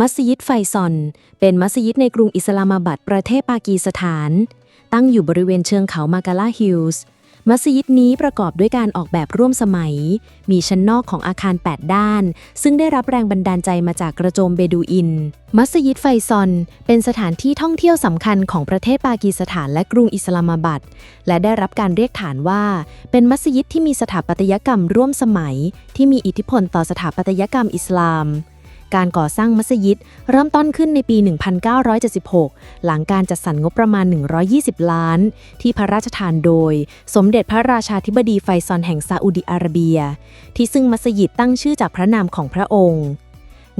มัสยิดไฟซอน เป็นมัสยิดในกรุงอิสลามาบัดประเทศปากีสถาน ตั้งอยู่บริเวณเชิงเขามากาลาฮิลส์มัสยิดนี้ประกอบด้วยการออกแบบร่วมสมัย มีชั้นนอกของอาคาร 8 ด้าน ซึ่งได้รับแรงบันดาลใจมาจากกระโจมเบดูอิน มัสยิดไฟซอน เป็นสถานที่ท่องเที่ยวสำคัญของประเทศปากีสถานและกรุงอิสลามาบัด และได้รับการเรียกขานว่า เป็นมัสยิดที่มีสถาปัตยกรรมร่วมสมัย ที่มีอิทธิพลต่อสถาปัตยกรรมอิสลาม การก่อสร้างมัสยิดเริ่มต้นขึ้นในปี 1976 หลังการจัดสรรงบประมาณ 120 ล้าน ที่พระราชทานโดย สมเด็จพระราชาธิบดีไฟซอนแห่งซาอุดิอาระเบีย ที่ซึ่งมัสยิดตั้งชื่อจากพระนามของพระองค์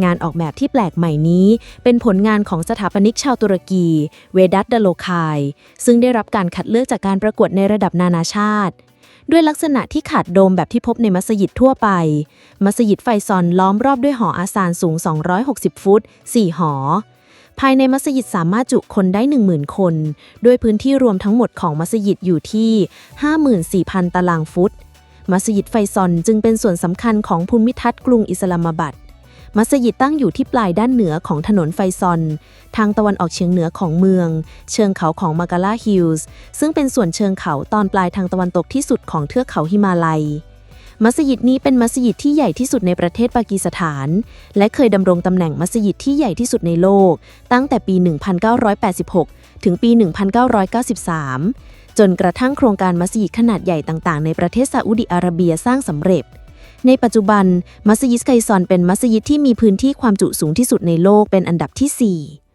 งานออกแบบที่แปลกใหม่นี้ เป็นผลงานของสถาปนิกชาวตุรกี เวดัตดโลคาย ซึ่งได้รับการคัดเลือกจากการประกวดในระดับนานาชาติ ด้วยลักษณะที่ขาดโดมแบบที่พบในมัสยิดทั่วไป มัสยิดไฟซอนล้อมรอบด้วยหออาซานสูง 260 ฟุต 4 หอ ภายในมัสยิดสามารถจุคนได้ 10,000 คน ด้วยพื้นที่รวมทั้งหมดของมัสยิดอยู่ที่ 54,000 ตารางฟุต มัสยิดไฟซอนจึงเป็นส่วนสำคัญของภูมิทัศน์กรุงอิสลามาบัด มัสยิดตั้งอยู่ที่ปลายด้านเหนือของถนนไฟซอน ทางตะวันออกเฉียงเหนือของเมือง เชิงเขาของมากาลาฮิลส์ ซึ่งเป็นส่วนเชิงเขาตอนปลายทางตะวันตกที่สุดของเทือกเขาหิมาลัย มัสยิดนี้เป็นมัสยิดที่ใหญ่ที่สุดในประเทศปากีสถาน และเคยดำรงตำแหน่งมัสยิดที่ใหญ่ที่สุดในโลก ตั้งแต่ปี 1986 ถึงปี 1993 จนกระทั่งโครงการมัสยิดขนาดใหญ่ต่าง ๆ ในประเทศซาอุดิอาระเบียสร้างสำเร็จ ในปัจจุบัน มัสยิดไคซอนเป็นมัสยิดที่มีพื้นที่ความจุสูงที่สุดในโลกเป็นอันดับที่ 4